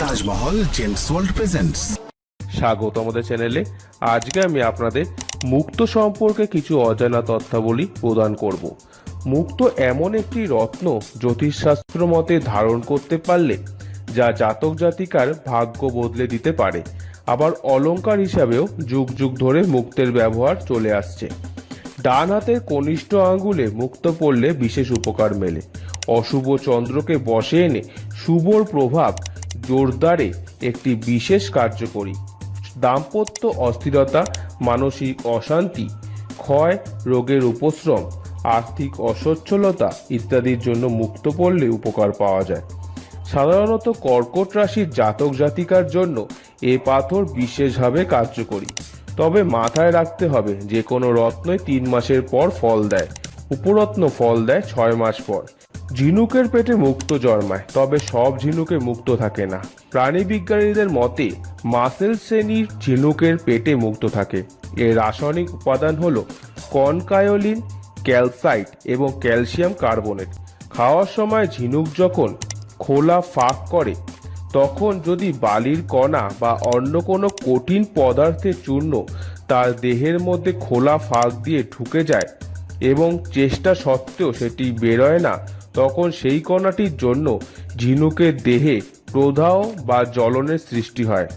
Taj Mahal gems world presents স্বাগত আমাদের চ্যানেলে। আজকে আমি আপনাদের মুক্ত সম্পর্কে কিছু অজানা তথ্যাবলী প্রদান করব। মুক্ত এমন একটি রত্ন জ্যোতিষশাস্ত্র মতে ধারণ করতে পারলে যা জাতক জাতিকার ভাগ্য বদলে দিতে পারে। আবার অলঙ্কার হিসাবেও যুগ যুগ ধরে মুক্তের ব্যবহার চলে আসছে। ডান হাতের কনিষ্ঠ আঙ্গুলে মুক্ত পড়লে বিশেষ উপকার মেলে। অশুভ চন্দ্রকে বসে এনে শুভর প্রভাব জোরদারে একটি বিশেষ কার্যকরী। দাম্পত্য অস্থিরতা, মানসিক অশান্তি, ক্ষয়, রোগের উপশ্রম, আর্থিক অসচ্ছলতা ইত্যাদির জন্য মুক্ত পড়লে উপকার পাওয়া যায়। সাধারণত কর্কট রাশির জাতক জাতিকার জন্য এ পাথর বিশেষভাবে কার্যকরী। তবে মাথায় রাখতে হবে যে কোনো রত্নই তিন মাসের পর ফল দেয়। উপরত্ন ফল দেয় ছয় মাস পর। ঝিনুকের পেটে মুক্ত জন্মায়, তবে সব ঝিনুকে মুক্ত থাকে না। প্রাণী বিজ্ঞানীদের মতে, মাসেল শ্রেণির ঝিনুকের পেটে মুক্ত থাকে। এর রাসায়নিক উপাদান হল কনকায়োলিন, ক্যালসাইট এবং ক্যালসিয়াম কার্বনেট। খাওয়ার সময় ঝিনুক যখন খোলা ফাঁক করে, তখন যদি বালির কণা বা অন্য কোনো কঠিন পদার্থের চূর্ণ তার দেহের মধ্যে খোলা ফাঁক দিয়ে ঢুকে যায় এবং চেষ্টা সত্ত্বেও সেটি বেরোয় না তখন সেই কণাটির জন্য ঝিনুকের দেহে প্রদাহ বা জ্বলনের সৃষ্টি হয়।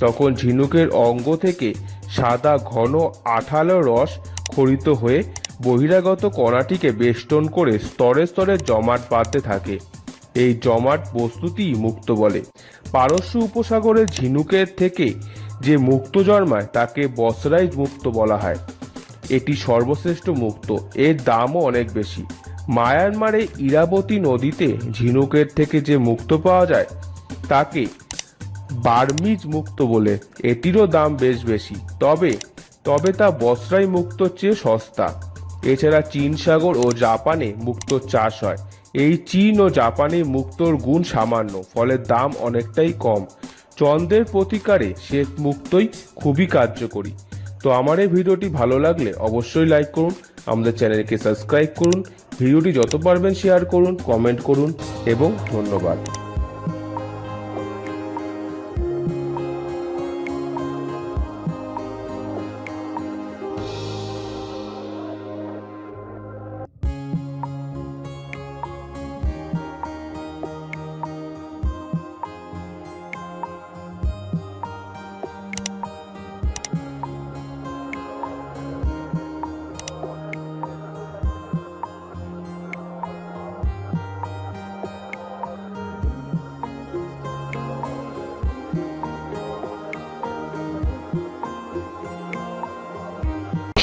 তখন ঝিনুকের অঙ্গ থেকে সাদা ঘন আঠালো রস খরিত হয়ে বহিরাগত কণাটিকে বেষ্টন করে স্তরে স্তরে জমাট বাঁধতে থাকে। এই জমাট বস্তুটিই মুক্ত বলে। পারস্য উপসাগরের ঝিনুকের থেকে যে মুক্ত জন্মায় তাকে বসরাই মুক্ত বলা হয়। এটি সর্বশ্রেষ্ঠ মুক্ত। এর দামও অনেক বেশি। মায়ানমারে ইরাবতী নদীতে ঝিনুকের থেকে যে মুক্ত পাওয়া যায়, তাকে বার্মিজ মুক্ত বলে। এটিরও দাম বেশ বেশি। তবে তবে তা বসরাই মুক্তর চেয়ে সস্তা। এছাড়া চীন সাগর ও জাপানে মুক্তোর চাষ হয়। এই চীন ও জাপানে মুক্তোর গুণ সামান্য, ফলে দাম অনেকটাই কম। চন্দ্রের প্রতিকারে সে মুক্তই খুবই কার্যকরী। তো আমার এই ভিডিওটি ভালো লাগলে অবশ্যই লাইক করুন, আমাদের চ্যানেলকে সাবস্ক্রাইব করুন ভিডিওটি যত পারবেন শেয়ার করুন কমেন্ট করুন এবং ধন্যবাদ।